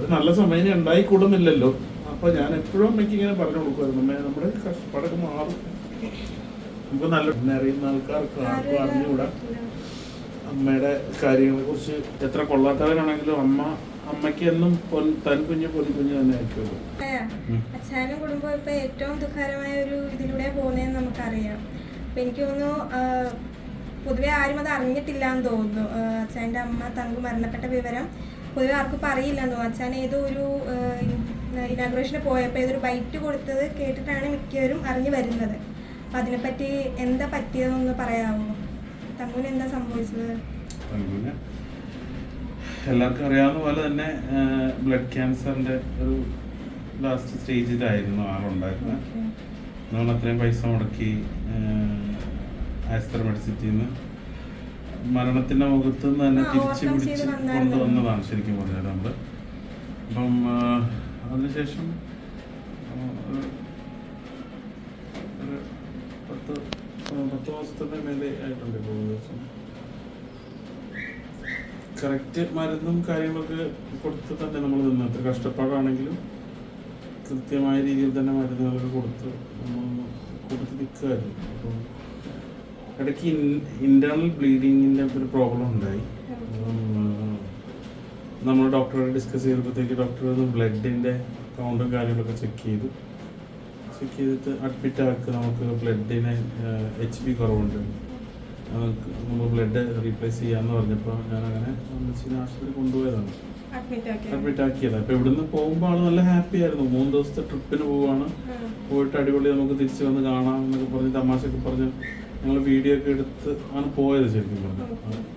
ഒരു നല്ല സമയം ഉണ്ടായി കൂടുന്നില്ലല്ലോ. അപ്പൊ ഞാൻ എപ്പോഴും അമ്മയ്ക്ക് ഇങ്ങനെ പറഞ്ഞു കൊടുക്കുമായിരുന്നു. അമ്മ നമ്മുടെ കഷ്ടപ്പാടൊക്കെ മാറും. നമുക്ക് നല്ല അറിയുന്ന ആൾക്കാർക്ക് ആർക്കും അറിഞ്ഞുകൂടാ. അമ്മയുടെ കാര്യങ്ങളെ കുറിച്ച് എത്ര കൊള്ളാത്തവരാണെങ്കിലും അമ്മ അമ്മയ്ക്ക് എന്നും പൊൻ- തൻ കുഞ്ഞ് പൊൻ കുഞ്ഞ് തന്നെ ആയിരിക്കുമല്ലോ. ഉം. അച്ഛനും കുടുംബം ഇപ്പൊ ഏറ്റവും ദുഃഖകരമായ ഒരു ഇതിലൂടെ പോകുന്നതെന്ന് നമുക്കറിയാം. അപ്പൊ എനിക്ക് തോന്നുന്നു പൊതുവെ ആരും അത് അറിഞ്ഞിട്ടില്ല എന്ന് തോന്നുന്നു അച്ഛന്റെ അമ്മ തങ്കു മരണപ്പെട്ട വിവരം പൊതുവെ ആർക്കും ഇപ്പൊ അറിയില്ല. എന്ന് വെച്ചാൽ അച്ഛൻ ഏതോ ഒരു ഇനാഗ്രേഷന് പോയപ്പോൾ ഏതൊരു ബൈറ്റ് കൊടുത്തത് കേട്ടിട്ടാണ് മിക്കവരും അറിഞ്ഞു വരുന്നത്. അപ്പം അതിനെപ്പറ്റി എന്താ പറ്റിയതെന്നൊന്ന് പറയാമോ തങ്കുവിന് എന്താ സംഭവിച്ചത്? എല്ലാവർക്കും അറിയാവുന്ന പോലെ തന്നെ ബ്ലഡ് ക്യാൻസറിന്റെ ഒരു ലാസ്റ്റ് സ്റ്റേജിലായിരുന്നു ആളുണ്ടായിരുന്നത് നമ്മൾ അത്രയും പൈസ മുടക്കി ആസ്ത്ര മെഡിസിറ്റിയിൽ നിന്ന് മരണത്തിന്റെ മുഖത്ത് നിന്ന് തന്നെ തിരിച്ചു പിടിച്ച്. കൊണ്ടുവന്നതാണ് ശരിക്കും പറഞ്ഞാൽ നമ്മൾ അപ്പം അതിനുശേഷം പത്ത് പത്ത് മാസത്തിന്റെ മേലെ ആയിട്ടുണ്ട് ഇപ്പോൾ ദിവസം. കറക്റ്റ് മരുന്നും കാര്യങ്ങളൊക്കെ കൊടുത്ത് തന്നെ നമ്മൾ നിന്ന് എത്ര കഷ്ടപ്പാടാണെങ്കിലും കൃത്യമായ രീതിയിൽ തന്നെ മരുന്നുകളൊക്കെ കൊടുത്ത് നമ്മൾ കൊടുത്ത് നിൽക്കുമായിരുന്നു അപ്പോൾ ഇടയ്ക്ക് ഇന്റേണൽ ബ്ലീഡിങ്ങിന്റെ ഒരു പ്രോബ്ലം ഉണ്ടായി. നമ്മൾ ഡോക്ടറോട് ഡിസ്കസ് ചെയ്തപ്പോഴത്തേക്ക് ഡോക്ടർ ഒന്ന് ബ്ലഡിന്റെ കൗണ്ടും കാര്യങ്ങളൊക്കെ ചെക്ക് ചെയ്തു. ചെക്ക് ചെയ്തിട്ട് അഡ്മിറ്റ് ആക്കി നമുക്ക് ബ്ലഡിന് എച്ച് ബി കുറവുണ്ട്. നമ്മൾ ബ്ലഡ് റീപ്ലേസ് ചെയ്യാന്ന് പറഞ്ഞപ്പോൾ ഞാൻ അങ്ങനെ അമ്മച്ചിനെ ആശുപത്രി കൊണ്ടുപോയതാണ്. അഡ്മിറ്റ് ആക്കി അഡ്മിറ്റ് ആക്കിയതാണ് അപ്പോൾ ഇവിടുന്ന് പോകുമ്പോൾ ആൾ നല്ല ഹാപ്പി ആയിരുന്നു. മൂന്ന് ദിവസത്തെ ട്രിപ്പിന് പോവാണ്. പോയിട്ട് അടിപൊളി നമുക്ക് തിരിച്ചു വന്ന് കാണാം എന്നൊക്കെ പറഞ്ഞ് തമാശയൊക്കെ പറഞ്ഞ് ഞങ്ങൾ വീഡിയോ ഒക്കെ എടുത്ത് ആണ് പോയത് ശരിക്കും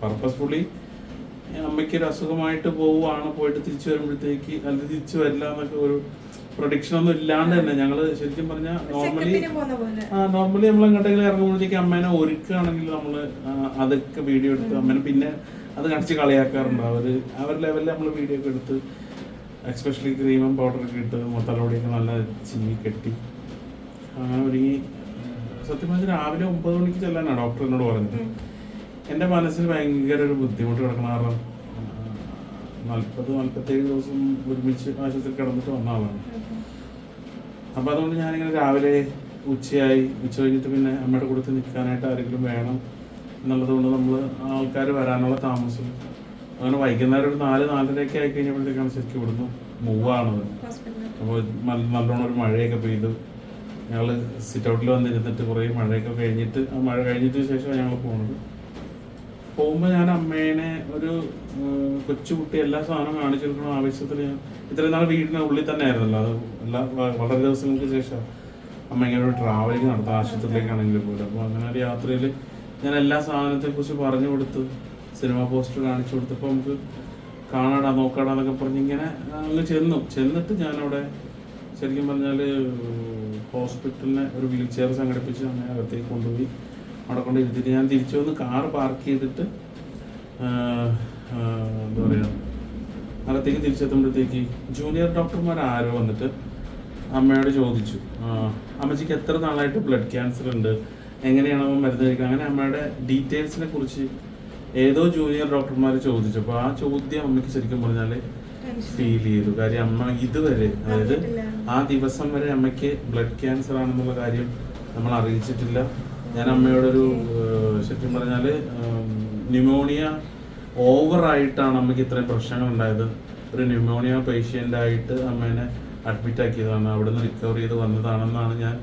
പർപ്പസ്ഫുള്ളി അമ്മയ്ക്ക് ഒരു അസുഖമായിട്ട് പോവുകയാണ് പോയിട്ട് തിരിച്ചു വരുമ്പോഴത്തേക്ക് അല്ലെങ്കിൽ തിരിച്ചു വരില്ല എന്നൊക്കെ ഒരു പ്രൊഡിക്ഷൻ ഒന്നും ഇല്ലാണ്ട് തന്നെ. ഞങ്ങൾ ശരിക്കും പറഞ്ഞാൽ നോർമലി ആ നോർമലി നമ്മൾ എങ്ങോട്ടെങ്കിലും ഇറങ്ങുമ്പോഴത്തേക്ക് അമ്മേനെ ഒരുക്കുകയാണെങ്കിൽ നമ്മൾ അതൊക്കെ വീഡിയോ എടുത്ത് അമ്മേനെ പിന്നെ അത് കടിച്ച് കളിയാക്കാറുണ്ട്. അവർ അവർ ലെവലിൽ നമ്മൾ വീഡിയോ ഒക്കെ എടുത്ത് എക്സ്പെഷ്യലി ക്രീമും പൗഡറൊക്കെ ഇട്ട് മുത്തലോടിയൊക്കെ നല്ല ചിമ്മി കെട്ടി അങ്ങനെ ഒരുങ്ങി സത്യം പറഞ്ഞാൽ രാവിലെ ഒമ്പത് മണിക്ക് ചെല്ലാനാണ് ഡോക്ടർ എന്നോട് പറഞ്ഞത്. എന്റെ മനസ്സിൽ ഭയങ്കര ഒരു ബുദ്ധിമുട്ട് കിടക്കണ കാരണം നാൽപ്പത് നാൽപ്പത്തേഴ് ദിവസം ഒരുമിച്ച് ആശുപത്രി കിടന്നിട്ട് വന്ന ആളാണ്. അപ്പം അതുകൊണ്ട് ഞാനിങ്ങനെ രാവിലെ ഉച്ചയായി. ഉച്ച കഴിഞ്ഞിട്ട് പിന്നെ അമ്മയുടെ കൂടെ നിൽക്കാനായിട്ട് ആരെങ്കിലും വേണം എന്നുള്ളത് കൊണ്ട് നമ്മൾ ആൾക്കാർ വരാനുള്ള താമസം. അങ്ങനെ വൈകുന്നേരം ഒരു നാല് നാലരയൊക്കെ ആയി കഴിഞ്ഞപ്പോഴത്തേക്കാണ് ശരിക്കും ഇവിടുന്ന് മൂവ് ആണത്. അപ്പോൾ നല്ലോണം ഒരു മഴയൊക്കെ പെയ്തു ഞങ്ങൾ സിറ്റ് ഔട്ടിൽ വന്നിരുന്നിട്ട് കുറേ മഴയൊക്കെ കഴിഞ്ഞിട്ട് മഴ കഴിഞ്ഞിട്ട് ശേഷമാണ് ഞങ്ങൾ പോകുന്നത് പോകുമ്പോൾ ഞാൻ അമ്മേനെ ഒരു കൊച്ചുകുട്ടി എല്ലാ സാധനവും കാണിച്ചു കൊടുക്കണം ആവശ്യത്തിൽ ഞാൻ ഇത്രയും നാൾ വീടിന് ഉള്ളിൽ തന്നെ ആയിരുന്നല്ലോ. അത് എല്ലാ വളരെ ദിവസങ്ങൾക്ക് ശേഷം അമ്മ ഇങ്ങനെ ഒരു ട്രാവലിംഗ് നടത്താം ആശുപത്രിയിലേക്കാണെങ്കിൽ പോലും. അപ്പോൾ അങ്ങനെ ഒരു യാത്രയിൽ ഞാൻ എല്ലാ സാധനത്തെ കുറിച്ച് പറഞ്ഞു കൊടുത്ത് സിനിമ പോസ്റ്റർ കാണിച്ചു കൊടുത്തപ്പോൾ നമുക്ക് കാണാടാ നോക്കാടാ എന്നൊക്കെ പറഞ്ഞ് ഇങ്ങനെ അങ്ങ് ചെന്നു. ചെന്നിട്ട് ഞാനവിടെ ശരിക്കും പറഞ്ഞാൽ ഹോസ്പിറ്റലിനെ ഒരു വീൽ ചെയർ സംഘടിപ്പിച്ച് അങ്ങനെ അകത്തേക്ക് കൊണ്ടുപോയി അവിടെ കൊണ്ട് ഇരുത്തിട്ട് ഞാൻ തിരിച്ചു വന്ന് കാർ പാർക്ക് ചെയ്തിട്ട് എന്താ പറയുക അകത്തേക്ക് തിരിച്ചെത്തുമ്പോഴത്തേക്ക് ജൂനിയർ ഡോക്ടർമാർ ആരോ വന്നിട്ട് അമ്മയോട് ചോദിച്ചു. അമ്മച്ചിക്ക് എത്ര നാളായിട്ട് ബ്ലഡ് ക്യാൻസർ ഉണ്ട്? എങ്ങനെയാണ് അവൻ മരുന്ന് കഴിക്കുക? അങ്ങനെ അമ്മയുടെ ഡീറ്റെയിൽസിനെ കുറിച്ച് ഏതോ ജൂനിയർ ഡോക്ടർമാർ ചോദിച്ചു അപ്പോൾ ആ ചോദ്യം അമ്മയ്ക്ക് ശരിക്കും പറഞ്ഞാൽ ഫീൽ ചെയ്തു. കാര്യം അമ്മ ഇതുവരെ അതായത് ആ ദിവസം വരെ അമ്മയ്ക്ക് ബ്ലഡ് ക്യാൻസർ ആണെന്നുള്ള കാര്യം നമ്മൾ അറിയിച്ചിട്ടില്ല. ഞാൻ അമ്മയോടൊരു ശരിക്കും പറഞ്ഞാൽ ന്യൂമോണിയ ഓവർ ആയിട്ടാണ് അമ്മയ്ക്ക് ഇത്രയും പ്രശ്നങ്ങൾ ഉണ്ടായത് ഒരു ന്യൂമോണിയ പേഷ്യന്റ് ആയിട്ട് അമ്മേനെ അഡ്മിറ്റ് ആക്കിയതാണ്. അവിടുന്ന് റിക്കവർ ചെയ്ത് വന്നതാണെന്നാണ് ഞാൻ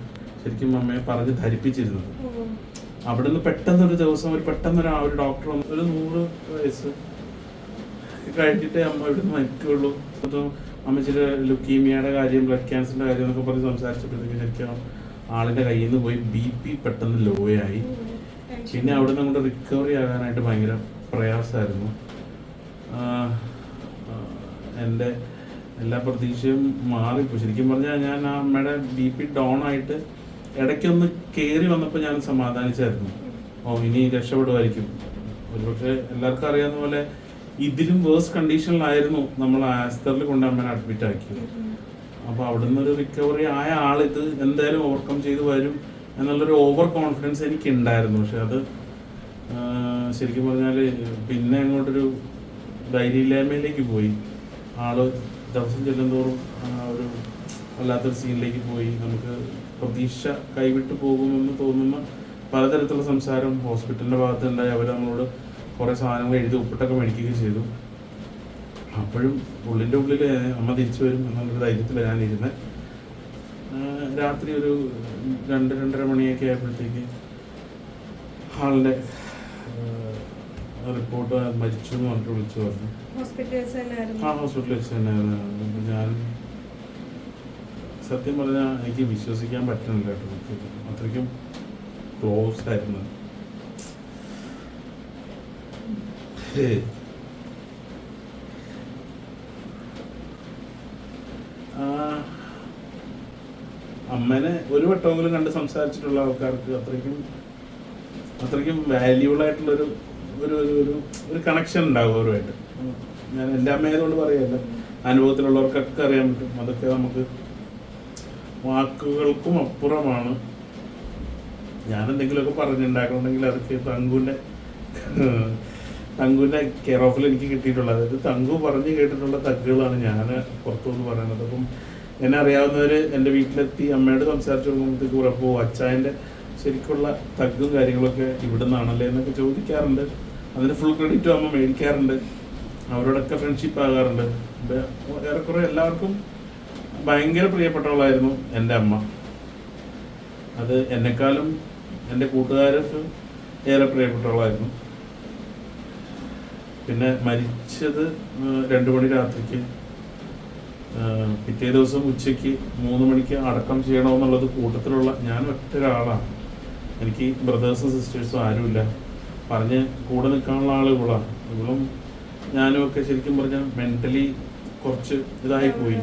ശരിക്കും അമ്മയെ പറഞ്ഞ് ധരിപ്പിച്ചിരുന്നത്. അവിടുന്ന് പെട്ടെന്ന് ഒരു ദിവസം ഒരു പെട്ടെന്ന് ഒരു ഡോക്ടർ ഒരു നൂറ് വയസ്സ് കഴിഞ്ഞിട്ടേ അമ്മ ഇവിടുന്ന് മരിക്കുള്ളൂ അപ്പോൾ അമ്മച്ചിയുടെ ലുക്കീമിയയുടെ കാര്യം ബ്ലഡ് ക്യാൻസറിന്റെ കാര്യം എന്നൊക്കെ പറഞ്ഞ് സംസാരിച്ചപ്പോഴത്തേക്ക് ശരിക്കും ആളിന്റെ കയ്യിൽ നിന്ന് പോയി ബി പി പെട്ടെന്ന് ലോ ആയി. പിന്നെ അവിടെ നിന്ന് അങ്ങോട്ട് റിക്കവറി ആകാനായിട്ട് ഭയങ്കര പ്രയാസമായിരുന്നു. എന്റെ എല്ലാ പ്രതീക്ഷയും മാറിപ്പോയി. ശരിക്കും പറഞ്ഞാൽ ഞാൻ ആ അമ്മയുടെ ബി പി ഡൗൺ ആയിട്ട് ഇടയ്ക്കൊന്ന് കയറി വന്നപ്പോൾ ഞാൻ സമാധാനിച്ചായിരുന്നു. ഓ ഇനി രക്ഷപ്പെടുമായിരിക്കും ഒരുപക്ഷെ എല്ലാവർക്കും അറിയാവുന്ന പോലെ ഇതിലും വേഴ്സ് കണ്ടീഷനിലായിരുന്നു നമ്മൾ ആസ്തറിൽ കൊണ്ട് അഡ്മിറ്റ് ആക്കിയത്. അപ്പോൾ അവിടുന്ന് ഒരു റിക്കവറി ആയ ആൾ ഇത് എന്തായാലും ഓവർകം ചെയ്ത് വരും എന്നുള്ളൊരു ഓവർ കോൺഫിഡൻസ് എനിക്ക് ഉണ്ടായിരുന്നു പക്ഷെ അത് ശരിക്കും പറഞ്ഞാൽ പിന്നെ അങ്ങോട്ടൊരു ധൈര്യമില്ലായ്മയിലേക്ക് പോയി. ആൾ ദിവസം ചെല്ലുന്തോറും ഒരു വല്ലാത്തൊരു സീനിലേക്ക് പോയി. നമുക്ക് പ്രതീക്ഷ കൈവിട്ട് പോകുമെന്ന് തോന്നുന്ന പലതരത്തിലുള്ള സംസാരം ഹോസ്പിറ്റലിന്റെ ഭാഗത്തുണ്ടായി. അവർ നമ്മളോട് കുറേ സാധനങ്ങൾ എഴുതി ഒപ്പിട്ടൊക്കെ മേടിക്കുകയും ചെയ്തു. അപ്പോഴും ഉള്ളിന്റെ ഉള്ളിൽ അമ്മ തിരിച്ചു വരും എന്നുള്ളൊരു ധൈര്യത്തിലാണ് ഞാനിരുന്നത് രാത്രി ഒരു രണ്ട് രണ്ടര മണിയൊക്കെ ആയപ്പോഴത്തേക്ക് ആളുടെ റിപ്പോർട്ട് മരിച്ചു എന്ന് പറഞ്ഞിട്ട് വിളിച്ചു പറഞ്ഞു. ആ ഹോസ്പിറ്റലിൽ വെച്ച് തന്നെയായിരുന്നു ഞാൻ സത്യം പറഞ്ഞാൽ എനിക്ക് വിശ്വസിക്കാൻ പറ്റുന്നില്ല കേട്ടോ. അത്രയ്ക്കും ക്ലോസ് ആയിരുന്നു ഹേ. ആ, അമ്മേനെ ഒരു വട്ടമെങ്കിലും കണ്ട് സംസാരിച്ചിട്ടുള്ള ആൾക്കാർക്ക് അത്രയ്ക്കും അത്രയ്ക്കും വാല്യൂബിൾ ആയിട്ടുള്ളൊരു ഒരു ഒരു ഒരു കണക്ഷൻ ഉണ്ടാകും അവരുമായിട്ട്. ഞാൻ എന്റെ അമ്മയെന്നോട് പറയല്ല. അനുഭവത്തിലുള്ളവർക്കൊക്കെ അറിയാൻ പറ്റും. അതൊക്കെ നമുക്ക് വാക്കുകൾക്കും അപ്പുറമാണ്. ഞാൻ എന്തെങ്കിലുമൊക്കെ പറഞ്ഞിട്ടുണ്ടാക്കണമെങ്കിൽ അതൊക്കെ തങ്കുവിന്റെ തങ്കുവിന്റെ കെയർ ഓഫിൽ എനിക്ക് കിട്ടിയിട്ടുള്ളത്. അതായത് തങ്കു പറഞ്ഞു കേട്ടിട്ടുള്ള തഗ്ഗുകളാണ് ഞാൻ പുറത്തുനിന്ന് പറയുന്നത്. അപ്പം എന്നെ അറിയാവുന്നവർ എന്റെ വീട്ടിലെത്തി അമ്മയോട് സംസാരിച്ചു കൊടുക്കുമ്പോഴത്തേക്ക് ഉറപ്പോ അച്ചായന്റെ ശരിക്കുള്ള തഗ്ഗും കാര്യങ്ങളൊക്കെ ഇവിടെ നിന്നാണല്ലേ എന്നൊക്കെ ചോദിക്കാറുണ്ട്. അതിന് ഫുൾ ക്രെഡിറ്റും അമ്മ മേടിക്കാറുണ്ട്. അവരോടൊക്കെ ഫ്രണ്ട്ഷിപ്പ് ആകാറുണ്ട്. ഏറെക്കുറെ എല്ലാവർക്കും ഭയങ്കര പ്രിയപ്പെട്ടവളായിരുന്നു എന്റെ അമ്മ. അത് എന്നെക്കാളും എന്റെ കൂട്ടുകാർക്ക് ഏറെ പ്രിയപ്പെട്ടവളായിരുന്നു. പിന്നെ മരിച്ചത് രണ്ടു മണി രാത്രിക്ക്. പിറ്റേ ദിവസം ഉച്ചയ്ക്ക് മൂന്ന് മണിക്ക് അടക്കം ചെയ്യണമെന്നുള്ളത് കൂട്ടത്തിലുള്ള ഞാൻ ഒറ്റ ഒരാളാണ് എനിക്ക് ബ്രദേഴ്സും സിസ്റ്റേഴ്സും ആരുമില്ല. പറഞ്ഞ് കൂടെ നിൽക്കാനുള്ള ആൾ ഇവളാണ് ഇവളും ഞാനും ഒക്കെ ശരിക്കും പറഞ്ഞാൽ മെന്റലി കുറച്ച് ഇതായി പോയി.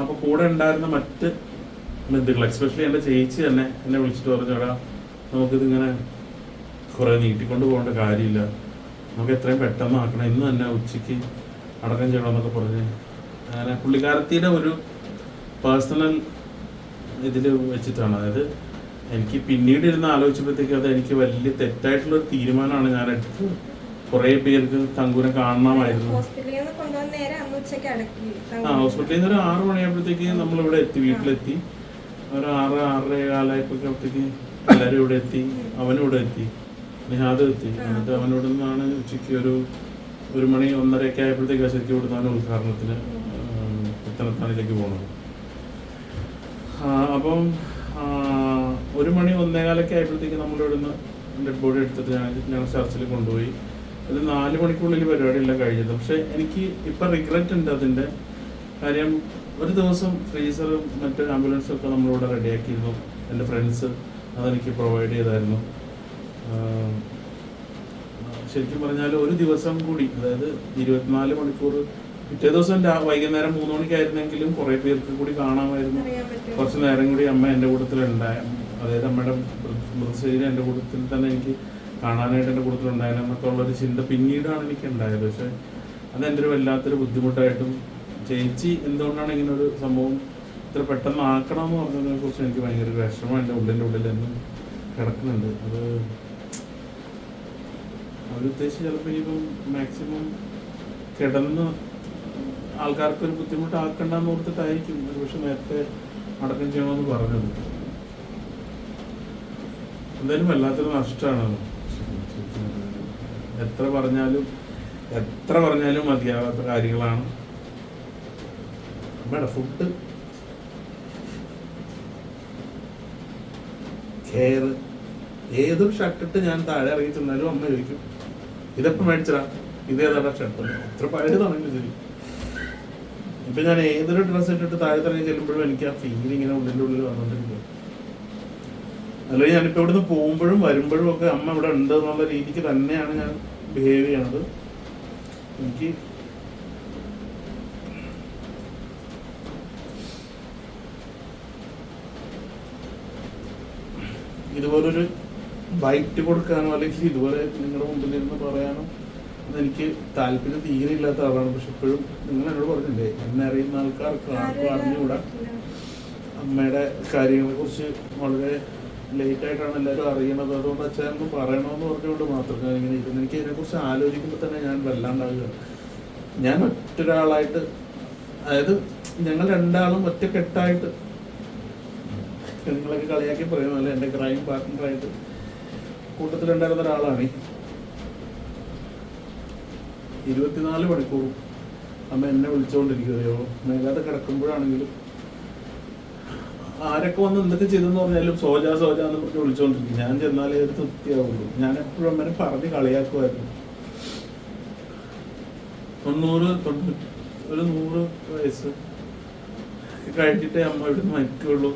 അപ്പോൾ കൂടെ ഉണ്ടായിരുന്ന മറ്റ് ബന്ധുക്കൾ എക്സ്പെഷ്യലി എന്റെ ചേച്ചി തന്നെ എന്നെ വിളിച്ചിട്ട് പറഞ്ഞു എടാ നമുക്കിതിങ്ങനെ കുറേ നീട്ടിക്കൊണ്ട് പോകേണ്ട കാര്യമില്ല. നമുക്ക് എത്രയും പെട്ടെന്ന് ആക്കണം. ഇന്ന് തന്നെ ഉച്ചയ്ക്ക് അടക്കം ചെയ്യണമെന്നൊക്കെ പറഞ്ഞ് അങ്ങനെ പുള്ളിക്കാരത്തിയുടെ ഒരു പേഴ്സണൽ ഇതിൽ വെച്ചിട്ടാണ്. അതായത് എനിക്ക് പിന്നീട് ഇരുന്ന് ആലോചിച്ചപ്പോഴത്തേക്ക് അത് എനിക്ക് വലിയ തെറ്റായിട്ടുള്ളൊരു തീരുമാനമാണ് ഞാൻ എടുത്തത്. കുറേ പേർക്ക് തങ്കൂനെ കാണണമായിരുന്നു. ആ ഹോസ്പിറ്റലിൽ നിന്ന് ഒരു ആറ് മണിയായപ്പോഴത്തേക്ക് നമ്മൾ ഇവിടെ എത്തി വീട്ടിലെത്തി. ഒരു ആറ് ആറര കാലമായപ്പോഴത്തേക്ക് എല്ലാവരും ഇവിടെ എത്തി അവനും ഇവിടെ എത്തി. നിഹാദ് എത്തി എന്നിട്ട് അവനോട് നിന്നാണ് ഉച്ചയ്ക്ക് ഒരു ഒരു മണി ഒന്നരയൊക്കെ ആയപ്പോഴത്തേക്ക് ശരിക്കും കൊടുത്താണ് ഉദ്ഘാടനത്തിന് പുത്തനത്താണിലേക്ക് പോകുന്നത് അപ്പം ഒരു മണി ഒന്നേകാലൊക്കെ ആയപ്പോഴത്തേക്ക് നമ്മൾ ഇവിടുന്ന് ഡെഡ് ബോഡി എടുത്തിട്ട് ഞാൻ ഞങ്ങൾ ചർച്ചിൽ കൊണ്ടുപോയി. അത് നാല് മണിക്കുള്ളിൽ പരിപാടിയെല്ലാം കഴിഞ്ഞത്. പക്ഷെ എനിക്ക് ഇപ്പം റിഗ്രറ്റ് ഉണ്ട് അതിന്റെ. കാര്യം ഒരു ദിവസം ഫ്രീസറും മറ്റ് ആംബുലൻസും ഒക്കെ നമ്മളിവിടെ റെഡിയാക്കിയിരുന്നു എന്റെ ഫ്രണ്ട്സ് അതെനിക്ക് പ്രൊവൈഡ് ചെയ്തായിരുന്നു. ശരിക്കും പറഞ്ഞാൽ ഒരു ദിവസം കൂടി അതായത് ഇരുപത്തിനാല് മണിക്കൂർ പിറ്റേ ദിവസം വൈകുന്നേരം മൂന്ന് മണിക്കായിരുന്നെങ്കിലും കുറേ പേർക്ക് കൂടി കാണാമായിരുന്നു. കുറച്ച് നേരം കൂടി അമ്മ എന്റെ കൂട്ടത്തിലുണ്ടായ അതായത് അമ്മയുടെ മൃതശരീരം എന്റെ കൂട്ടത്തിൽ തന്നെ എനിക്ക് കാണാനായിട്ട് എന്റെ കൂട്ടത്തിലുണ്ടായിരുന്നു. എന്നൊക്കെ ഉള്ളൊരു ചിന്ത പിന്നീടാണ് എനിക്ക് ഉണ്ടായത് പക്ഷെ അത് എന്റെ ഒരു വല്ലാത്തൊരു ബുദ്ധിമുട്ടായിട്ടും ചേച്ചി എന്തുകൊണ്ടാണ് ഇങ്ങനെ ഒരു സംഭവം ഇത്ര പെട്ടെന്ന് ആക്കണം എന്ന് പറഞ്ഞതിനെ കുറിച്ച് എനിക്ക് ഭയങ്കര വിഷമം എന്റെ ഉള്ളിന്റെ ഉള്ളിൽ എന്നും കിടക്കുന്നുണ്ട്. അത് അവരുദ്ദേശിച്ച് ചിലപ്പോൾ ഇനിയിപ്പം മാക്സിമം കിടന്ന് ആൾക്കാർക്ക് ഒരു ബുദ്ധിമുട്ടാക്കണ്ടെന്ന് ഓർത്തിട്ടായിരിക്കും. ഒരുപക്ഷെ നേരത്തെ അടക്കം ചെയ്യണമെന്ന് പറഞ്ഞത്. എന്തായാലും വല്ലാത്തൊരു നഷ്ടമാണ് എത്ര പറഞ്ഞാലും എത്ര പറഞ്ഞാലും മതിയാവാത്ത കാര്യങ്ങളാണ്. അമ്മയുടെ ഫുഡ് കെയർ ഏതൊരു ഷർട്ടിട്ട് ഞാൻ താഴെ ഇറങ്ങി അമ്മ ചോദിക്കും ഇതെപ്പം മേടിച്ചതാ. ഇതേതാടാ ഷർട്ട് എത്ര പഴയതാണെങ്കിലും ശരി. ഇപ്പൊ ഞാൻ ഏതൊരു ഡ്രസ്സ് ഇട്ടിട്ട് താഴെ ഇറങ്ങി ചെല്ലുമ്പോഴും എനിക്ക് ആ ഫീൽ ഇങ്ങനെ ഉള്ളിന്റെ ഉള്ളിൽ വന്നോണ്ടിരിക്കും. അല്ലെങ്കിൽ ഞാനിപ്പോ ഇവിടുന്ന് പോകുമ്പോഴും വരുമ്പോഴും ഒക്കെ അമ്മ ഇവിടെ ഉണ്ട് എന്നുള്ള രീതിക്ക് തന്നെയാണ് ഞാൻ ബിഹേവ് ചെയ്യണത്. എനിക്ക് ഇതുപോലൊരു ബൈറ്റ് കൊടുക്കാനോ അല്ലെങ്കിൽ ഇതുപോലെ നിങ്ങളുടെ മുമ്പിൽ ഇരുന്ന് പറയാനോ എനിക്ക് താല്പര്യം തീരെ ഇല്ലാത്ത ആളാണ്. പക്ഷെ ഇപ്പോഴും നിങ്ങൾ എന്നോട് പറഞ്ഞില്ലേ എന്നെ അറിയുന്ന ആൾക്കാർക്ക് ആർക്കും അറിഞ്ഞുകൂടാ. അമ്മയുടെ കാര്യങ്ങളെ കുറിച്ച് വളരെ ലേറ്റ് ആയിട്ടാണ് എല്ലാവരും അറിയണത് അതുകൊണ്ട് അച്ഛൻ ഒന്ന് പറയണമെന്ന് പറഞ്ഞുകൊണ്ട് മാത്രം ഞാൻ ഇങ്ങനെ ഇരിക്കുന്നു. എനിക്ക് ഇതിനെക്കുറിച്ച് ആലോചിക്കുമ്പോൾ തന്നെ ഞാൻ വല്ലാണ്ടാവുക ഞാൻ ഒറ്റൊരാളായിട്ട് മറ്റൊരാളായിട്ട് അതായത് ഞങ്ങൾ രണ്ടാളും ഒറ്റക്കെട്ടായിട്ട് നിങ്ങളൊക്കെ കളിയാക്കി പറയുന്നതല്ല? എന്റെ ക്രൈം പാർട്ട്ണറായിട്ട് കൂട്ടത്തിലുണ്ടായിരുന്ന ഒരാളാണ്. ഇരുപത്തിനാല് മണിക്കൂറും അമ്മ എന്നെ വിളിച്ചുകൊണ്ടിരിക്കുകയോ മേലാതെ കിടക്കുമ്പോഴാണെങ്കിലും ആരൊക്കെ വന്ന് എന്തൊക്കെ ചെയ്തെന്ന് പറഞ്ഞാലും സോജ സോജ എന്ന് പറഞ്ഞ് വിളിച്ചുകൊണ്ടിരിക്കും ഞാൻ ചെന്നാലേ ഒരു തൃപ്തിയാവുള്ളൂ. ഞാൻ എപ്പോഴും അമ്മനെ പറഞ്ഞ് കളിയാക്കുമായിരുന്നു. തൊണ്ണൂറ് തൊണ്ണൂറ്റി ഒരു നൂറ് വയസ്സ് കഴിഞ്ഞിട്ടേ അമ്മ ഇവിടെ മരിക്കുള്ളൂ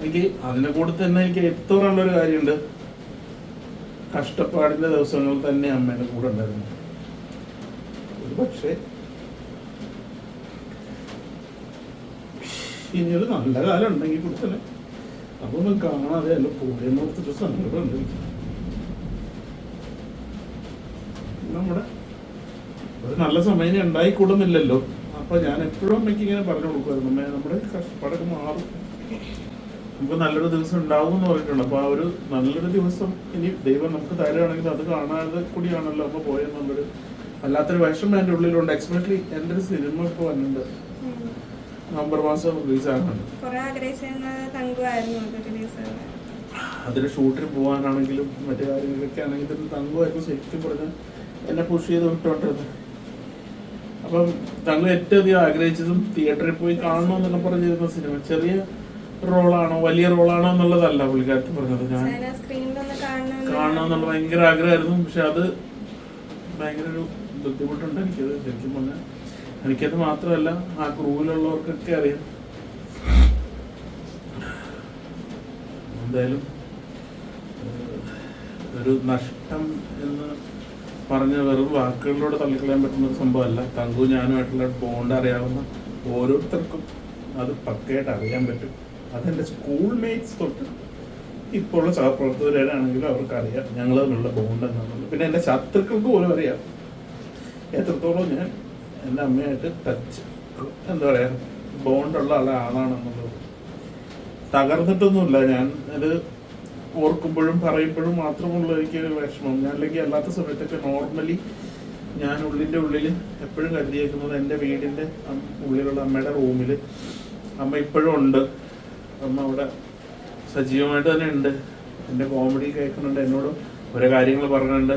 എനിക്ക് അതിനെ കൂടെ തന്നെ എനിക്ക് ഏറ്റവും ഒരു കാര്യമുണ്ട്. കഷ്ടപ്പാടിന്റെ ദിവസങ്ങൾ തന്നെ അമ്മേന്റെ കൂടെ ഉണ്ടായിരുന്നു. ഒരു പക്ഷേ ഇനിയൊരു നല്ല കാലം ഉണ്ടെങ്കിൽ കൂടെ തന്നെ അതൊന്നും കാണാതെ അല്ല പോയെന്ന് ഓർത്തിട്ട് എനിക്ക്. നമ്മുടെ ഒരു നല്ല സമയം ഉണ്ടായി ഉണ്ടായിക്കൂടുന്നില്ലല്ലോ. അപ്പൊ ഞാൻ എപ്പോഴും അമ്മയ്ക്ക് ഇങ്ങനെ പറഞ്ഞു കൊടുക്കുമായിരുന്നു. അമ്മ നമ്മുടെ കഷ്ടപ്പാടൊക്കെ മാറും. നമുക്ക് നല്ലൊരു ദിവസം ഉണ്ടാവും എന്ന് പറഞ്ഞിട്ടുണ്ട്. അപ്പൊ ആ ഒരു നല്ലൊരു ദിവസം ഇനി ദൈവം നമുക്ക് തരുകയാണെങ്കിൽ അത് കാണാതെ കൂടിയാണല്ലോ അപ്പോൾ പോയെന്നുള്ളൊരു വല്ലാത്തൊരു വിഷമം എന്റെ ഉള്ളിലുണ്ട്. എക്സ്പെഷ്യലി എന്റെ ഒരു സിനിമ ഇപ്പോൾ വന്നിട്ടുണ്ട്. നവംബർ മാസം റിലീസ് ആകുന്നുണ്ട് അതിന് ഷൂട്ടിന് പോകാനാണെങ്കിലും മറ്റു കാര്യങ്ങളൊക്കെ ആണെങ്കിലും തങ്കുമായിരുന്നു ശരിക്കും പറഞ്ഞാൽ എന്നെ പുഷ് ചെയ്ത് വിട്ടോട്ടത് അപ്പം തങ്ങൾ ഏറ്റവും അധികം ആഗ്രഹിച്ചതും തിയേറ്ററിൽ പോയി കാണണമെന്നൊക്കെ പറഞ്ഞിരുന്ന സിനിമ. ചെറിയ റോളാണോ? വലിയ റോളാണോ എന്നുള്ളതല്ല പുള്ളിക്കാരത്തി പറഞ്ഞത്. ഞാൻ കാണണം കാണണമെന്ന് കാണണമെന്നുള്ള ഭയങ്കര ആഗ്രഹമായിരുന്നു. പക്ഷെ അത് ഭയങ്കര ഒരു ബുദ്ധിമുട്ടുണ്ട് എനിക്കത് ശരിക്കും പറഞ്ഞാൽ എനിക്കത് മാത്രമല്ല ആ ക്രൂവിലുള്ളവർക്കൊക്കെ അറിയാം. എന്തായാലും ഒരു നഷ്ടം എന്ന് പറഞ്ഞ വെറും വാക്കുകളിലൂടെ തള്ളിക്കളയാൻ പറ്റുന്ന ഒരു സംഭവമല്ല. തങ്കു ഞാനുമായിട്ടുള്ള ബോണ്ട് അറിയാവുന്ന ഓരോരുത്തർക്കും അത് പക്കയായിട്ട് അറിയാൻ പറ്റും. അതെന്റെ സ്കൂൾ മേറ്റ്സ് തൊട്ട് ഇപ്പോൾ ഉള്ള സഹപ്രവർത്തകരാണെങ്കിലും അവർക്ക് അറിയാം ഞങ്ങൾ തമ്മിലുള്ള ബോണ്ട് എന്താണെന്നുള്ളത്. പിന്നെ എന്റെ ശത്രുക്കൾക്ക് പോലും അറിയാം. എത്രത്തോളം ഞാൻ എന്റെ അമ്മയായിട്ട് ടച്ച് എന്താ പറയാ ബോണ്ടുള്ള ആളെ ആളാണെന്നുള്ളത്. തകർന്നിട്ടൊന്നുമില്ല ഞാൻ. അത് ഓർക്കുമ്പോഴും പറയുമ്പോഴും മാത്രമുള്ള എനിക്ക് ഒരു വിഷമം. ഞാൻ അല്ലെങ്കിൽ അല്ലാത്ത സമയത്തൊക്കെ നോർമലി ഞാൻ ഉള്ളിന്റെ ഉള്ളിൽ എപ്പോഴും കരുതിയേക്കുന്നത് എന്റെ വീടിന്റെ ഉള്ളിലുള്ള അമ്മയുടെ റൂമിൽ അമ്മ ഇപ്പോഴും ഉണ്ട്. അമ്മ അവിടെ സജീവമായിട്ട് തന്നെ ഉണ്ട്. എന്റെ കോമഡി കേൾക്കുന്നുണ്ട്. എന്നോട് ഓരോ കാര്യങ്ങൾ പറയുന്നുണ്ട്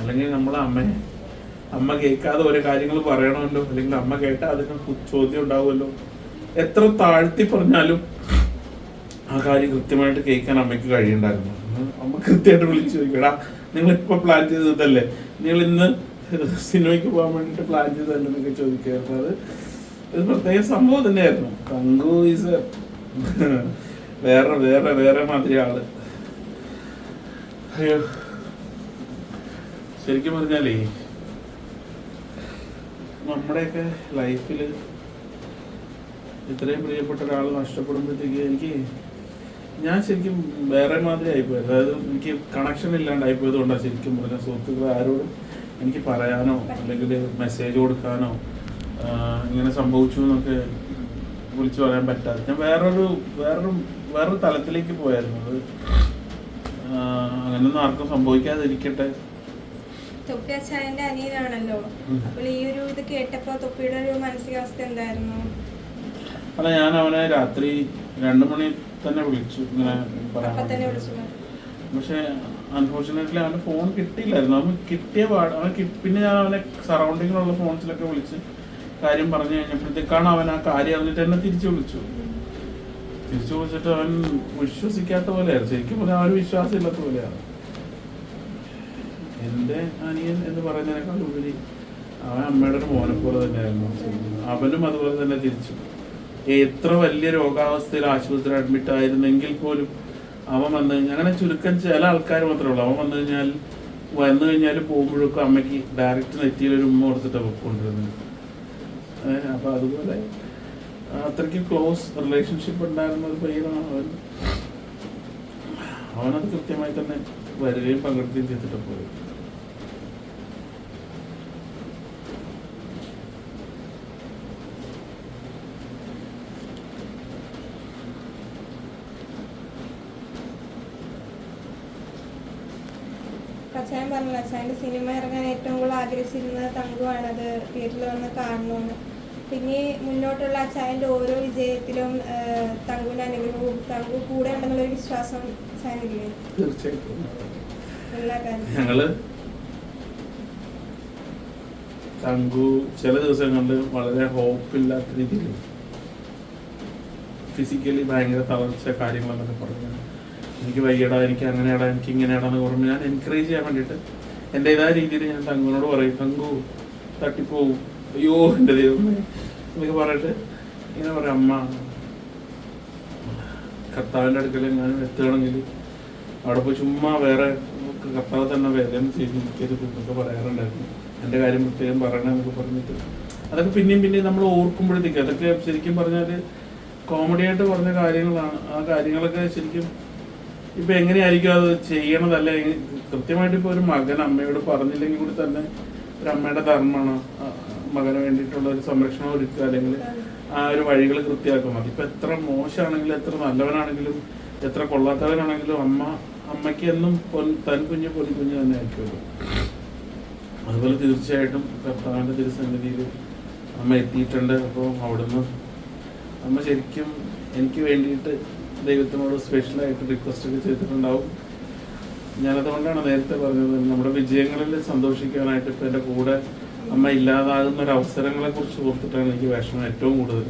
അല്ലെങ്കിൽ നമ്മളെ അമ്മയെ അമ്മ കേൾക്കാതെ ഓരോ കാര്യങ്ങൾ പറയണമല്ലോ. അല്ലെങ്കിൽ അമ്മ കേട്ടാൽ അതിന് ചോദ്യം ഉണ്ടാവുമല്ലോ. എത്ര താഴ്ത്തി പറഞ്ഞാലും ആ കാര്യം കൃത്യമായിട്ട് കേൾക്കാൻ അമ്മയ്ക്ക് കഴിയുണ്ടായിരുന്നു. അമ്മ കൃത്യമായിട്ട് വിളിച്ചു ചോദിക്കടാ നിങ്ങൾ ഇപ്പൊ പ്ലാൻ ചെയ്തതല്ലേ? നിങ്ങൾ ഇന്ന് സിനിമയ്ക്ക് പോകാൻ വേണ്ടിട്ട് പ്ലാൻ ചെയ്തതല്ലേ? എന്നൊക്കെ ചോദിക്കായിരുന്നു അത് ഒരു പ്രത്യേക സംഭവം തന്നെയായിരുന്നു. കങ്കു ഈസ് വേറെ വേറെ വേറെ മാതിരി ആൾ. അയ്യോ. ശരിക്കും പറഞ്ഞാലേ നമ്മുടെയൊക്കെ ലൈഫിൽ ഇത്രയും പ്രിയപ്പെട്ട ഒരാൾ നഷ്ടപ്പെടുമ്പോഴത്തേക്ക് എനിക്ക് ഞാൻ ശരിക്കും വേറെ മാതിരി ആയിപ്പോയി. അതായത് എനിക്ക് കണക്ഷൻ ഇല്ലാണ്ടായിപ്പോയത് കൊണ്ടാണ് ശരിക്കും പറഞ്ഞ സുഹൃത്തുക്കൾ ആരോടും എനിക്ക് പറയാനോ അല്ലെങ്കിൽ മെസ്സേജ് കൊടുക്കാനോ ഇങ്ങനെ സംഭവിച്ചു എന്നൊക്കെ വിളിച്ചു പറയാൻ പറ്റാതെ ഞാൻ വേറൊരു വേറൊരു വേറൊരു തലത്തിലേക്ക് പോയായിരുന്നു. അത് അങ്ങനൊന്നും ആർക്കും സംഭവിക്കാതിരിക്കട്ടെ. തൊപ്പി അച്ചായന്റെ അനിയനാണല്ലോ. ഉം. അപ്പോൾ ഈ ഒരു ഇത് കേട്ടപ്പോ തൊപ്പിയുടെ ഒരു മാനസികാവസ്ഥ എന്തായിരുന്നു? അല്ല ഞാൻ അവനെ രാത്രി രണ്ടു മണി തന്നെ വിളിച്ചു. ഇങ്ങനെ. പക്ഷെ അൺഫോർച്ചുനേറ്റ്ലി അവന്റെ ഫോൺ കിട്ടിയില്ലായിരുന്നു. അവൻ കിട്ടിയ പാട് അവൻ പിന്നെ ഞാൻ അവനെ സറൗണ്ടിങ്ങിലുള്ള ഫോൺസിലൊക്കെ വിളിച്ച് കാര്യം പറഞ്ഞു കഴിഞ്ഞപ്പോഴത്തേക്കാണ് അവൻ ആ കാര്യം അറിഞ്ഞിട്ട് എന്നെ തിരിച്ചു വിളിച്ചു. തിരിച്ചു വിളിച്ചിട്ട് അവൻ വിശ്വസിക്കാത്ത പോലെയാണ്. ശരിക്കും പറഞ്ഞാൽ ഒരു വിശ്വാസം ഇല്ലാത്ത പോലെയാണ്. എന്റെ അനിയൻ എന്ന് പറയുന്നതിനേക്കാൾ ഉപരി അവൻ അമ്മയുടെ ഒരു മോനെ പോലെ തന്നെയായിരുന്നു. അവനും അതുപോലെ തന്നെ തിരിച്ചു. എത്ര വലിയ രോഗാവസ്ഥയിൽ ആശുപത്രിയിൽ അഡ്മിറ്റ് ആയിരുന്നെങ്കിൽ പോലും അവൻ വന്നു കഴിഞ്ഞാൽ അങ്ങനെ ചുരുക്കം ചില ആൾക്കാർ മാത്രമേ ഉള്ളൂ. അവൻ വന്നു കഴിഞ്ഞാൽ വന്നു കഴിഞ്ഞാൽ പോകുമ്പോഴൊക്കെ അമ്മയ്ക്ക് ഡയറക്റ്റ് നെറ്റിയിൽ ഒരു ഉമ്മ കൊടുത്തിട്ടാണ് പൊക്കൊണ്ടിരുന്നത് അപ്പൊ അതുപോലെ അത്രയ്ക്ക് ക്ലോസ് റിലേഷൻഷിപ്പ് ഉണ്ടായിരുന്ന ഒരു പയ്യനാണ് അവൻ. അവനത് കൃത്യമായി തന്നെ വരികയും പങ്കെടുക്കുകയും ചെയ്തിട്ട് പോയി. പറഞ്ഞില്ല അച്ഛന്റെ സിനിമ ഇറങ്ങാൻ ഏറ്റവും കൂടുതൽ ആഗ്രഹിച്ചിരുന്നത് തങ്കുവാണ്. അത് തിയേറ്ററിൽ വന്ന് കാണണമെന്ന് പിന്നെ മുന്നോട്ടുള്ള അച്ചായന്റെ ഓരോ വിജയത്തിലും തങ്കുവിന് തങ്കുവിന്റെ അനുഗ്രഹവും തങ്കു കൂടെ ഉണ്ടെന്നുള്ളൊരു വിശ്വാസം തീർച്ചയായിട്ടും. എല്ലാ ഞങ്ങൾ തങ്കു ചില ദിവസങ്ങളിൽ വളരെ ഹോപ്പില്ലാത്ത രീതിയിൽ ഫിസിക്കലി ഭയങ്കര തളർച്ച കാര്യങ്ങളെന്നൊക്കെ പറഞ്ഞു. എനിക്ക് വയ്യടാ എനിക്ക് അങ്ങനെയാടാ എനിക്ക് ഇങ്ങനെയാടാന്ന് പറഞ്ഞു. ഞാൻ എൻകറേജ് ചെയ്യാൻ വേണ്ടിയിട്ട് എന്റെതായ രീതിയിൽ ഞാൻ തങ്കുവിനോട് പറയും തങ്കു തട്ടിപ്പോവും. അയ്യോ എന്റെ ദൈവമേ. എന്നൊക്കെ പറഞ്ഞിട്ട് ഇങ്ങനെ പറയാം അമ്മ കർത്താവിന്റെ അടുക്കൽ എങ്ങാനും എത്തുകയാണെങ്കിൽ അവിടെ പോയി ചുമ്മാ വേറെ കർത്താവ് തന്നെ വേദന ചെയ്ത് നിൽക്കരുത് എന്നൊക്കെ പറയാറുണ്ടായിരുന്നു. എന്റെ കാര്യം പ്രത്യേകം പറയണമെന്നൊക്കെ പറഞ്ഞിട്ട്. അതൊക്കെ പിന്നെയും പിന്നെയും നമ്മൾ ഓർക്കുമ്പോഴത്തേക്ക് അതൊക്കെ ശരിക്കും പറഞ്ഞാൽ കോമഡി ആയിട്ട് പറഞ്ഞ കാര്യങ്ങളാണ്. ആ കാര്യങ്ങളൊക്കെ ശരിക്കും ഇപ്പൊ എങ്ങനെയായിരിക്കും അത് ചെയ്യണതല്ല കൃത്യമായിട്ട് ഇപ്പൊ ഒരു മകൻ അമ്മയോട് പറഞ്ഞില്ലെങ്കിൽ കൂടി തന്നെ ഒരു അമ്മയുടെ ധർമ്മമാണ്. മകന് വേണ്ടിയിട്ടുള്ള ഒരു സംരക്ഷണം ഒരുക്കുക അല്ലെങ്കിൽ ആ ഒരു വഴികൾ കൃത്യമാക്കും അതിപ്പോ എത്ര മോശമാണെങ്കിലും എത്ര നല്ലവനാണെങ്കിലും എത്ര കൊള്ളാത്തവനാണെങ്കിലും അമ്മ അമ്മയ്ക്ക് എന്നും പൊൻ തൻ കുഞ്ഞ് പൊൻ കുഞ്ഞ് തന്നെ ആയിരിക്കുമല്ലോ. അതുപോലെ തീർച്ചയായിട്ടും കർത്താവിന്റെ തിരുസന്നിധിയിൽ അമ്മ എത്തിയിട്ടുണ്ട്. അപ്പോൾ അവിടുന്ന് അമ്മ ശരിക്കും എനിക്ക് വേണ്ടിയിട്ട് ദൈവത്തിനോട് സ്പെഷ്യലായിട്ട് റിക്വസ്റ്റ് ഒക്കെ ചെയ്തിട്ടുണ്ടാവും. ഞാനതുകൊണ്ടാണ് നേരത്തെ പറഞ്ഞത് നമ്മുടെ വിജയങ്ങളിൽ സന്തോഷിക്കാനായിട്ട് ഇപ്പം എന്റെ കൂടെ അമ്മ ഇല്ലാതാകുന്ന ഒരു അവസരങ്ങളെ കുറിച്ച് ഓർത്തിട്ടാണ് എനിക്ക് വിഷമം ഏറ്റവും കൂടുതൽ.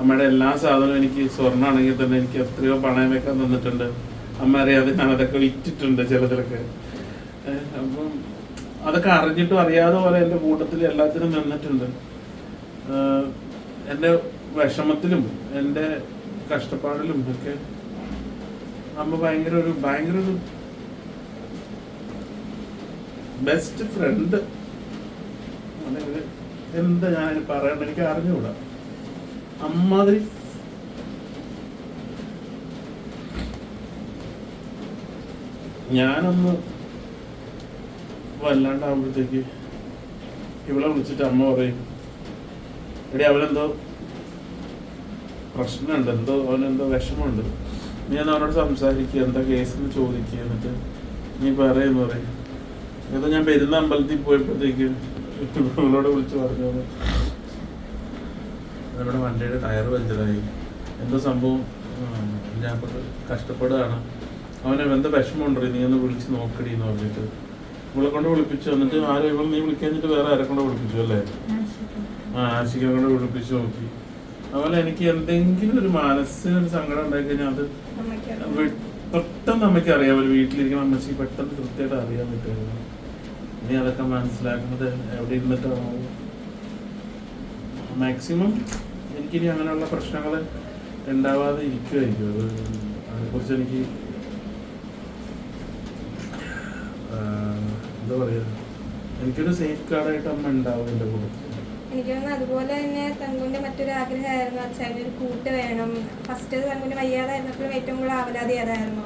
അമ്മയുടെ എല്ലാ സാധനവും എനിക്ക് സ്വർണമാണെങ്കിൽ തന്നെ എനിക്ക് എത്രയോ പണയം വെക്കാൻ തന്നിട്ടുണ്ട്. അമ്മ അറിയാതെ ഞാൻ അതൊക്കെ വിറ്റിട്ടുണ്ട് ചിലതിലൊക്കെ. അപ്പം അതൊക്കെ അറിഞ്ഞിട്ടും അറിയാതെ പോലെ എന്റെ കൂട്ടത്തിൽ എല്ലാത്തിനും നിന്നിട്ടുണ്ട്. എന്റെ വിഷമത്തിലും എന്റെ കഷ്ടപ്പാടിലും ഒക്കെ അമ്മ ഭയങ്കര ഒരു ഭയങ്കര ഒരു ബെസ്റ്റ് ഫ്രണ്ട് അല്ലെങ്കിൽ എന്താ ഞാൻ പറയണ്ട എനിക്ക് അറിഞ്ഞുകൂടാ. അമ്മാതിരി ഞാനൊന്ന് വല്ലാണ്ടാകുമ്പോഴത്തേക്ക് ഇവളെ വിളിച്ചിട്ട് അമ്മ പറയും എടി അവനെന്തോ പ്രശ്നമുണ്ട് എന്തോ അവനെന്തോ വിഷമമുണ്ട്. എന്നാ അവനോട് സംസാരിക്കുക എന്താ കേസെന്ന് ചോദിക്കുക എന്നിട്ട് നീ പറയുന്നു പറയും. ഏതോ ഞാൻ പെരുന്ന അമ്പലത്തിൽ പോയപ്പോഴത്തേക്ക് ഇവളോട് വിളിച്ചു പറഞ്ഞു നമ്മുടെ വണ്ടിയുടെ ടയർ പഞ്ചറായി. എന്തോ സംഭവം ഞാൻ കഷ്ടപ്പെടുകയാണ്. അവനെ എന്താ വിഷമമുണ്ടോ? നീ ഒന്ന് വിളിച്ച് നോക്കടി എന്ന് പറഞ്ഞിട്ട്. ഇവളെ കൊണ്ട് വിളിപ്പിച്ചു. എന്നിട്ട് ആരും ഇവൾ നീ വിളിക്കാഞ്ഞിട്ട് വേറെ ആരെ കൊണ്ട് വിളിപ്പിച്ചു അല്ലേ? ആ ആശികനെ കൊണ്ട് വിളിപ്പിച്ചു നോക്കി. അതുപോലെ എനിക്ക് എന്തെങ്കിലും ഒരു മനസ്സിന് ഒരു സങ്കടം ഉണ്ടായി കഴിഞ്ഞാൽ അത് പെട്ടെന്ന് അമ്മയ്ക്ക് അറിയാം. ഒരു വീട്ടിലിരിക്കുന്ന അമ്മച്ചി പെട്ടെന്ന് കൃത്യമായിട്ട് അറിയാൻ പറ്റുമായിരുന്നു ഇനി അതൊക്കെ മനസ്സിലാക്കുന്നത് എവിടെ ഇരുന്നിട്ടാണോ മാക്സിമം എനിക്കിനി അങ്ങനെയുള്ള പ്രശ്നങ്ങൾ ഉണ്ടാവാതെ ഇരിക്കുമായിരിക്കും അത് അതിനെക്കുറിച്ച് എനിക്ക് എന്താ പറയുക എനിക്കൊരു സേഫ് ഗാർഡായിട്ട് അമ്മ ഉണ്ടാവും എന്റെ കൂട്ടത്തിൽ എനിക്ക് തോന്നുന്നു അതുപോലെ തന്നെ തങ്കുവിന്റെ മറ്റൊരു ആഗ്രഹമായിരുന്നു. അച്ഛന്റെ ഒരു കൂട്ട് വേണം. ഫസ്റ്റ് തങ്കുവിന്റെ വയ്യാതായിരുന്നപ്പോഴും ഏറ്റവും കൂടുതൽ ആവലാതി അതായിരുന്നു.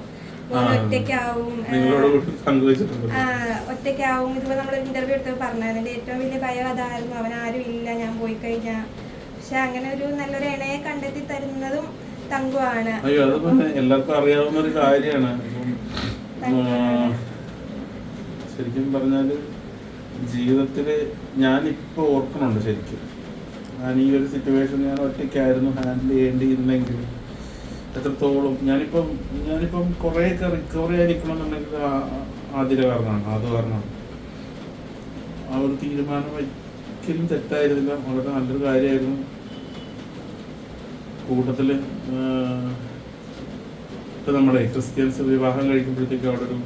ഒറ്റയ്ക്കാവും ഇതുപോലെ നമ്മൾ ഇന്റർവ്യൂ എടുത്ത് പറഞ്ഞായിരുന്നു. എന്റെ ഏറ്റവും വലിയ ഭയം അതായിരുന്നു. അവൻ ആരും ഇല്ല. ഞാൻ പോയി കഴിഞ്ഞാ. പക്ഷെ അങ്ങനെ ഒരു നല്ലൊരു ഇണയെ കണ്ടെത്തി തരുന്നതും തങ്കുവാണ്. അയ്യോ അത് എല്ലാവർക്കും അറിയാവുന്ന ഒരു കാര്യമാണ്. ഇപ്പം, ശരിക്കും പറഞ്ഞാൽ ജീവിതത്തിൽ ഞാനിപ്പോ ഓർക്കണുണ്ട് ശരിക്കും. ഞാൻ ഈ ഒരു സിറ്റുവേഷൻ ഞാൻ ഒറ്റയ്ക്കായിരുന്നു ഹാൻഡിൽ ചെയ്യേണ്ടിയിരുന്നെങ്കിൽ. എത്രത്തോളം ഞാനിപ്പം ഞാനിപ്പം കുറേയൊക്കെ റിക്കവറി ആയിരിക്കണം എന്നുണ്ടെങ്കിൽ ആതിര കാരണമാണ്. അത് കാരണമാണ്. ആ ഒരു തീരുമാനം ഒരിക്കലും തെറ്റായിരുന്നില്ല. വളരെ നല്ലൊരു കാര്യമായിരുന്നു. കൂട്ടത്തിൽ ഇപ്പൊ നമ്മുടെ ക്രിസ്ത്യൻസ് വിവാഹം കഴിക്കുമ്പോഴത്തേക്ക് അവിടെ ഒരു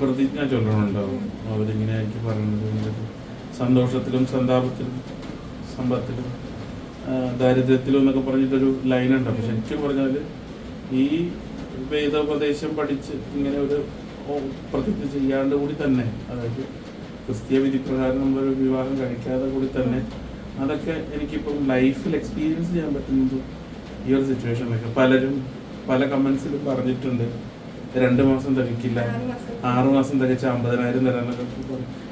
പ്രതിജ്ഞ ചൊല്ലണുണ്ടാവും അവരിങ്ങനെയായിരിക്കും പറയുന്നത് സന്തോഷത്തിലും സന്താപത്തിലും സമ്പത്തിലും ദാരിദ്ര്യത്തിലും എന്നൊക്കെ പറഞ്ഞിട്ടൊരു പക്ഷെ ശരിക്കും പറഞ്ഞാൽ ഈ വേദോപദേശം പഠിച്ച് ഇങ്ങനെ ഒരു പ്രതിജ്ഞ ചെയ്യാണ്ട് കൂടി തന്നെ അതായത് ക്രിസ്തീയ വിധി പ്രകാരം നമ്മളൊരു വിവാഹം കഴിക്കാതെ കൂടി തന്നെ അതൊക്കെ എനിക്കിപ്പം ലൈഫിൽ എക്സ്പീരിയൻസ് ചെയ്യാൻ പറ്റുന്നത് ഈ ഒരു സിറ്റുവേഷനിലൊക്കെ പലരും പല കമൻസിലും പറഞ്ഞിട്ടുണ്ട് രണ്ട് മാസം തികക്കില്ല ആറ് മാസം. തികച്ച അമ്പതിനായിരം തരാനൊക്കെ.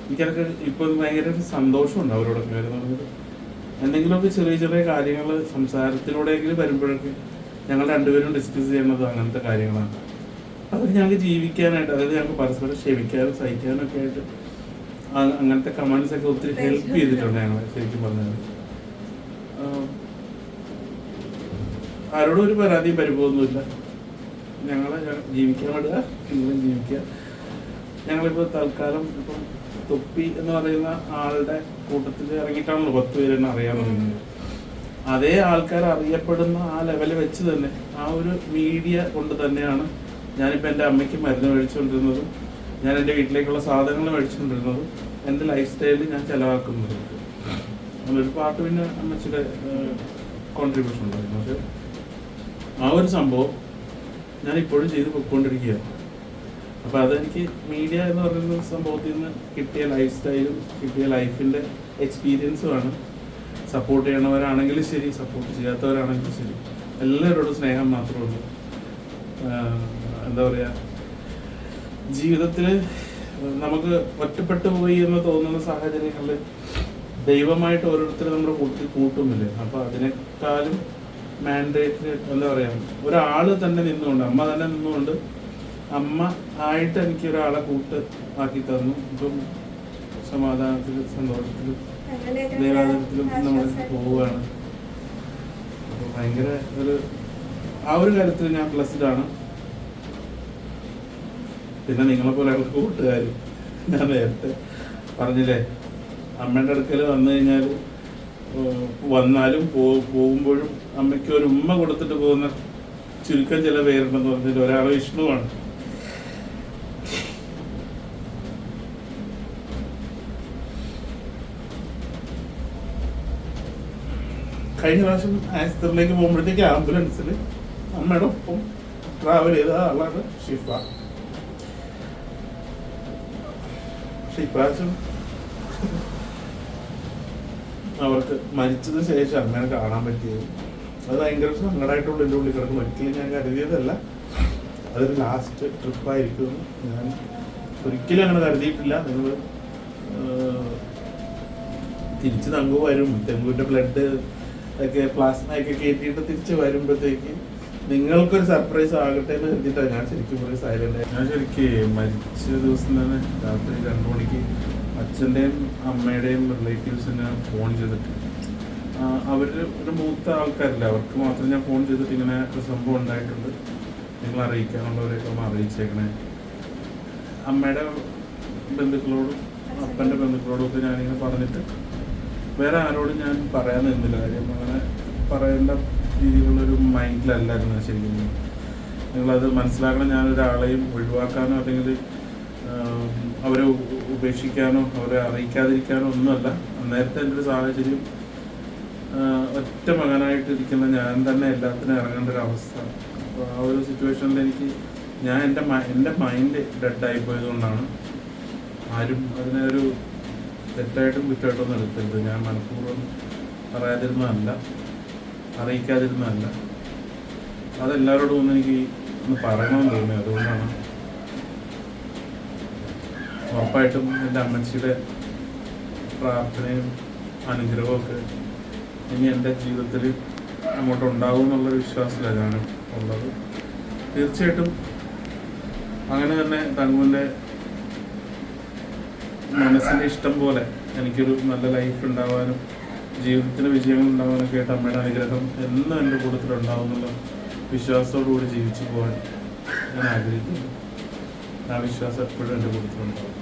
എനിക്കതൊക്കെ ഇപ്പൊ ഭയങ്കര ഒരു സന്തോഷമുണ്ട് അവരോടൊക്കെ വരുന്നത് എന്തെങ്കിലുമൊക്കെ ചെറിയ ചെറിയ കാര്യങ്ങൾ സംസാരത്തിലൂടെയെങ്കിലും വരുമ്പോഴൊക്കെ ഞങ്ങൾ രണ്ടുപേരും ഡിസ്കസ് ചെയ്യുന്നത് അങ്ങനത്തെ കാര്യങ്ങളാണ്. അത് ഞങ്ങൾക്ക് ജീവിക്കാനായിട്ട് അതായത് ഞങ്ങൾക്ക് പരസ്പരം ക്ഷമിക്കാനും സഹിക്കാനും ഒക്കെ ആയിട്ട് അങ്ങനത്തെ കമൻസ് ഒക്കെ ഒത്തിരി ഹെൽപ്പ് ചെയ്തിട്ടുണ്ട് ഞങ്ങളെ ശരിക്കും പറഞ്ഞത് ആരോടും ഒരു പരാതിയും പരിഭവമൊന്നുമില്ല. ഞങ്ങളെ ജീവിക്കാൻ വിടുക നിങ്ങളും ജീവിക്കുക. ഞങ്ങളിപ്പോൾ തൽക്കാലം ഇപ്പം തൊപ്പി എന്ന് പറയുന്ന ആളുടെ കൂട്ടത്തിൽ ഇറങ്ങിയിട്ടാണല്ലോ പത്ത് പേര് തന്നെ അറിയാൻ തുടങ്ങുന്നത് അതേ ആൾക്കാർ അറിയപ്പെടുന്ന ആ ലെവലിൽ വെച്ച് തന്നെ ആ ഒരു മീഡിയ കൊണ്ട് തന്നെയാണ് ഞാനിപ്പോൾ എന്റെ അമ്മയ്ക്ക് മരുന്ന് മേടിച്ചുകൊണ്ടിരുന്നതും ഞാൻ എന്റെ വീട്ടിലേക്കുള്ള സാധനങ്ങൾ മേടിച്ചുകൊണ്ടിരുന്നതും എന്റെ ലൈഫ് സ്റ്റൈലിൽ ഞാൻ ചിലവാക്കുന്നതും. അതിലൊരു പാട്ട് പിന്നെ അമ്മച്ചിയുടെ കോൺട്രിബ്യൂഷൻ ഉണ്ടായിരുന്നു. പക്ഷെ ആ ഒരു സംഭവം ഞാൻ ഇപ്പോഴും ചെയ്ത് പൊയ്ക്കൊണ്ടിരിക്കുകയാണ്. അപ്പോൾ അതെനിക്ക് മീഡിയ എന്ന് പറയുന്ന സംഭവത്തിൽ നിന്ന് കിട്ടിയ ലൈഫ് സ്റ്റൈലും കിട്ടിയ ലൈഫിന്റെ എക്സ്പീരിയൻസുമാണ് സപ്പോർട്ട് ചെയ്യണവരാണെങ്കിലും ശരി സപ്പോർട്ട് ചെയ്യാത്തവരാണെങ്കിലും ശരി. എല്ലാവരോടും സ്നേഹം മാത്രമേ ഉള്ളൂ. എന്താ പറയുക ജീവിതത്തിൽ നമുക്ക് ഒറ്റപ്പെട്ടു പോയി എന്ന് തോന്നുന്ന സാഹചര്യങ്ങളിൽ ദൈവമായിട്ട് ഓരോരുത്തരും നമ്മുടെ കൂട്ടി കൂട്ടുന്നില്ലേ? അപ്പോൾ അതിനേക്കാളും മാൻഡേറ്റ് എന്താ പറയാ ഒരാൾ തന്നെ നിന്നുകൊണ്ട് അമ്മ തന്നെ നിന്നുകൊണ്ട് അമ്മ ആയിട്ട് എനിക്ക് ഒരാളെ കൂട്ട് ആക്കി തന്നു. ഇപ്പം സമാധാനത്തിൽ സന്തോഷത്തിലും ദൈവാധീനത്തിലും നമ്മൾ പോവുകയാണ്. അപ്പോൾ ഭയങ്കര ഒരു ആ ഒരു കാര്യത്തിൽ ഞാൻ ബ്ലസ്ഡ് ആണ്. പിന്നെ നിങ്ങളെ പോലെ കൂട്ടുകാരും ഞാൻ നേരത്തെ പറഞ്ഞില്ലേ അമ്മയുടെ അടുക്കൽ വന്നു കഴിഞ്ഞാൽ വന്നാലും പോകുമ്പോഴും അമ്മയ്ക്ക് ഒരു ഉമ്മ കൊടുത്തിട്ട് പോകുന്ന ചുരുക്കം ചില പേരുണ്ടെന്ന് പറഞ്ഞിട്ട് ഒരാൾ വിഷ്ണുവാണ്. കഴിഞ്ഞ പ്രാവശ്യം ആശുപത്രിയിലേക്ക് പോകുമ്പോഴത്തേക്ക് ആംബുലൻസിൽ അമ്മയുടെ ഒപ്പം ട്രാവൽ ചെയ്ത ആളാണ് ഷിഫ. പക്ഷെ ഇപ്രാവശ്യം അവർക്ക് മരിച്ചതിന് ശേഷം അമ്മേനെ കാണാൻ പറ്റിയത്. അത് ഭയങ്കര സങ്കടമായിട്ടുള്ള എന്റെ ഉള്ളിൽ കിടക്കുന്നു. ഒരിക്കലും ഞാൻ കരുതിയതല്ല. അതൊരു ലാസ്റ്റ് ട്രിപ്പായിരിക്കും ഞാൻ ഒരിക്കലും അങ്ങനെ കരുതിയിട്ടില്ല. നിങ്ങൾ തിരിച്ച് തങ്കു വരും. തെങ്കുവിന്റെ ബ്ലഡ് ഒക്കെ പ്ലാസ്മയൊക്കെ കയറ്റിയിട്ട് തിരിച്ച് വരുമ്പോഴത്തേക്ക് നിങ്ങൾക്കൊരു സർപ്രൈസ് ആകട്ടെ എന്ന് കരുതിയിട്ടാണ് ഞാൻ ശരിക്കും ഒരു സൈലന്റ് ഞാൻ ശരിക്കും മരിച്ച ദിവസം തന്നെ രാത്രി രണ്ടു മണിക്ക് അച്ഛന്റെയും അമ്മയുടെയും റിലേറ്റീവ്സിനെ ഫോൺ ചെയ്തിട്ട്. അവർ ഒരു മൂത്ത ആൾക്കാരില്ല അവർക്ക് മാത്രം ഞാൻ ഫോൺ ചെയ്തിട്ട് ഇങ്ങനെ ഒരു സംഭവം ഉണ്ടായിട്ടുണ്ട്. നിങ്ങൾ അറിയിക്കാനുള്ളവരെയൊക്കെ ഒന്ന് അറിയിച്ചേക്കണേ. അമ്മയുടെ ബന്ധുക്കളോടും അപ്പന്റെ ബന്ധുക്കളോടും ഒക്കെ ഞാനിങ്ങനെ പറഞ്ഞിട്ട് വേറെ ആരോടും ഞാൻ പറയാൻ നിന്നില്ല. കാര്യം അങ്ങനെ പറയേണ്ട രീതിയിലുള്ളൊരു മൈൻഡിലല്ലായിരുന്നു ശരിക്കും നിങ്ങളത് മനസ്സിലാക്കണം. ഞാനൊരാളെയും ഒഴിവാക്കാനോ അല്ലെങ്കിൽ അവരെ ഉപേക്ഷിക്കാനോ അവരെ അറിയിക്കാതിരിക്കാനോ ഒന്നുമല്ല. നേരത്തെ എന്റെ ഒരു സാഹചര്യം ഒറ്റ മകനായിട്ടിരിക്കുന്ന ഞാൻ തന്നെ എല്ലാത്തിനും ഇറങ്ങേണ്ട ഒരു അവസ്ഥ. അപ്പോൾ ആ ഒരു സിറ്റുവേഷനിൽ എനിക്ക് ഞാൻ എന്റെ എന്റെ മൈൻഡ് ഡെഡായി പോയതുകൊണ്ടാണ് ആരും അതിനെ ഒരു തെറ്റായിട്ടും കുറ്റമായിട്ടൊന്നും എടുക്കരുത് ഞാൻ മനഃപൂർവം പറയാതിരുന്നതല്ല അറിയിക്കാതിരുന്നതല്ല. അതെല്ലാവരോടും ഒന്ന് എനിക്ക് ഒന്ന് പറയണമെന്ന് തോന്നി അതുകൊണ്ടാണ് ഉറപ്പായിട്ടും എന്റെ അമ്മച്ചിയുടെ പ്രാർത്ഥനയും അനുഗ്രഹവും ഒക്കെ ഇനി എന്റെ ജീവിതത്തിൽ അങ്ങോട്ട് ഉണ്ടാവും എന്നുള്ള വിശ്വാസത്തിലാണ് ഉള്ളത്. തീർച്ചയായിട്ടും അങ്ങനെ തന്നെ തങ്കുവിന്റെ മനസ്സിന്റെ ഇഷ്ടം പോലെ എനിക്കൊരു നല്ല ലൈഫ് ഉണ്ടാവാനും ജീവിതത്തിന് വിജയങ്ങൾ ഉണ്ടാവാനും ആയിട്ട് അമ്മയുടെ അനുഗ്രഹം എന്നും എന്റെ കൂട്ടത്തിൽ ഉണ്ടാവും എന്നുള്ള വിശ്വാസത്തോടു കൂടി ജീവിച്ചു പോകാൻ ഞാൻ ആഗ്രഹിക്കുന്നു. ആ വിശ്വാസം എപ്പോഴും എന്റെ കൂട്ടത്തിലുണ്ടാവും.